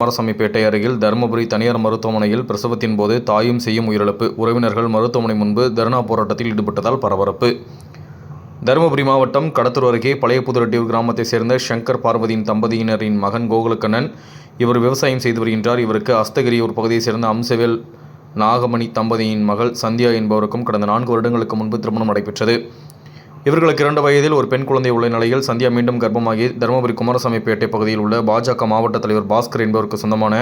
குமாரசாமிப்பேட்டை அருகில் தருமபுரி தனியார் மருத்துவமனையில் பிரசவத்தின் போது தாயும் செய்யும் உயிரிழப்பு. உறவினர்கள் மருத்துவமனை முன்பு தர்ணா போராட்டத்தில் ஈடுபட்டதால் பரபரப்பு. தருமபுரி மாவட்டம் கடத்தூர் அருகே பழைய புதுரெட்டியூர் கிராமத்தைச் சேர்ந்த சங்கர் பார்வதியின் தம்பதியினரின் மகன் கோகுலக்கண்ணன் இவர் விவசாயம் செய்து வருகின்றார். இவருக்கு அஸ்தகிரியூர் பகுதியைச் சேர்ந்த அம்சவேல் நாகமணி தம்பதியின் மகள் சந்தியா என்பவருக்கும் கடந்த நான்கு வருடங்களுக்கு முன்பு திருமணம் நடைபெற்றது. இவர்களுக்கு இரண்டு வயதில் ஒரு பெண் குழந்தை உள்ள நிலையில் சந்தியா மீண்டும் கர்ப்பமாகி தருமபுரி குமாரசாமிப்பேட்டை பகுதியில் உள்ள பாஜக மாவட்ட தலைவர் பாஸ்கர் என்பவருக்கு சொந்தமான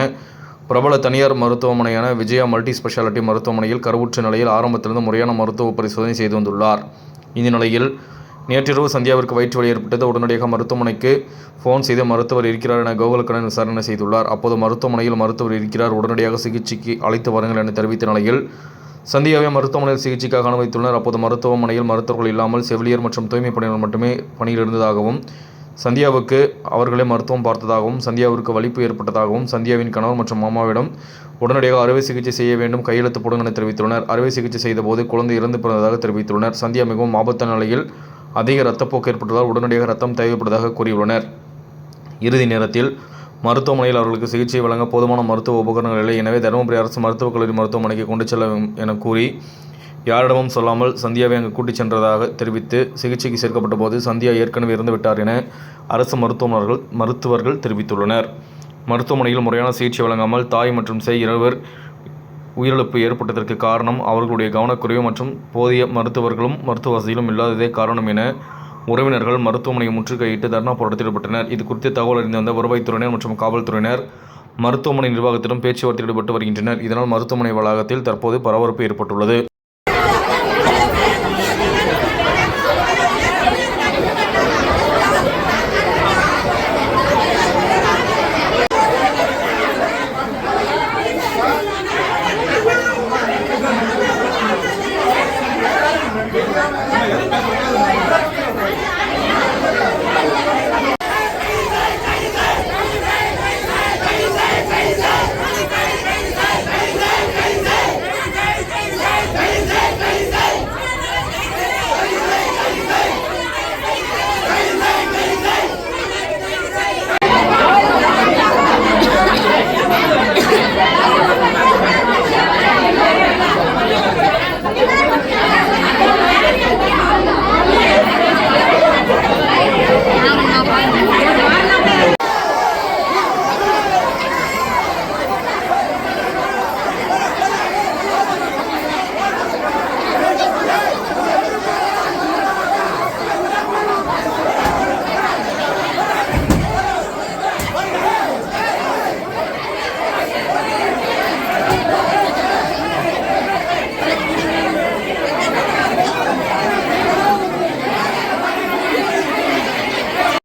பிரபல தனியார் மருத்துவமனையான விஜயா மல்டி ஸ்பெஷாலிட்டி மருத்துவமனையில் கருவுற்ற நிலையில் ஆரம்பத்திலிருந்து முறையான மருத்துவ பரிசோதனை செய்து வந்துள்ளார். இந்த நிலையில் நேற்றிரவு சந்தியாவிற்கு வயிற்று வலி ஏற்பட்டது. உடனடியாக மருத்துவமனைக்கு ஃபோன் செய்து மருத்துவர் இருக்கிறார் என கோகுலக்கண்ணன் விசாரணை செய்துள்ளார். அப்போது மருத்துவமனையில் மருத்துவர் இருக்கிறார். உடனடியாக சிகிச்சைக்கு அழைத்து வாருங்கள் என தெரிவித்த நிலையில் சந்தியாவை மருத்துவமனையில் சிகிச்சைக்காக அனுமதித்துள்ளனர். அப்போது மருத்துவமனையில் மருத்துவர்கள் இல்லாமல் செவிலியர் மற்றும் தூய்மை பணியாளர் மட்டுமே பணியில் இருந்ததாகவும் சந்தியாவுக்கு அவர்களே மருத்துவம் பார்த்ததாகவும் சந்தியாவிற்கு வலிப்பு ஏற்பட்டதாகவும் சந்தியாவின் கணவர் மற்றும் மாமாவிடம் உடனடியாக அறுவை சிகிச்சை செய்ய வேண்டும் கையெழுத்து போடுங்கள் என தெரிவித்துள்ளனர். அறுவை சிகிச்சை செய்தபோது குழந்தை இறந்து பிறந்ததாக தெரிவித்துள்ளனர். சந்தியா மிகவும் ஆபத்தான நிலையில் அதிக ரத்தப்போக்கு ஏற்பட்டதால் உடனடியாக ரத்தம் தேவைப்பட்டதாக கூறியுள்ளனர். இறுதி நேரத்தில் மருத்துவமனையில் அவர்களுக்கு சிகிச்சை வழங்க போதுமான மருத்துவ உபகரணங்கள் இல்லை. எனவே தருமபுரி அரசு மருத்துவக் கல்லூரி மருத்துவமனைக்கு கொண்டு செல்ல என கூறி யாரிடமும் சொல்லாமல் சந்தியாவை அங்கு கூட்டிச் சென்றதாக தெரிவித்து சிகிச்சைக்கு சேர்க்கப்பட்ட போது சந்தியா ஏற்கனவே இறந்துவிட்டார் என அரசு மருத்துவமனர்கள் மருத்துவர்கள் தெரிவித்துள்ளனர். மருத்துவமனையில் முறையான சிகிச்சை வழங்காமல் தாய் மற்றும் செய் இருவர் உயிரிழப்பு ஏற்பட்டதற்கு காரணம் அவர்களுடைய கவனக்குறைவு மற்றும் போதிய மருத்துவர்களும் மருத்துவ வசதிகளும் இல்லாததே காரணம் என உறவினர்கள் மருத்துவமனையை முற்றுகையிட்டு தர்ணா போராட்டத்தில் ஈடுபட்டனர். இது குறித்து தகவல் அறிந்து வந்த வருவாய்த்துறையினர் மற்றும் காவல்துறையினர் மருத்துவமனை நிர்வாகத்திடம் பேச்சுவார்த்தை ஈடுபட்டு வருகின்றனர். இதனால் மருத்துவமனை வளாகத்தில் தற்போது பரபரப்பு ஏற்பட்டுள்ளது.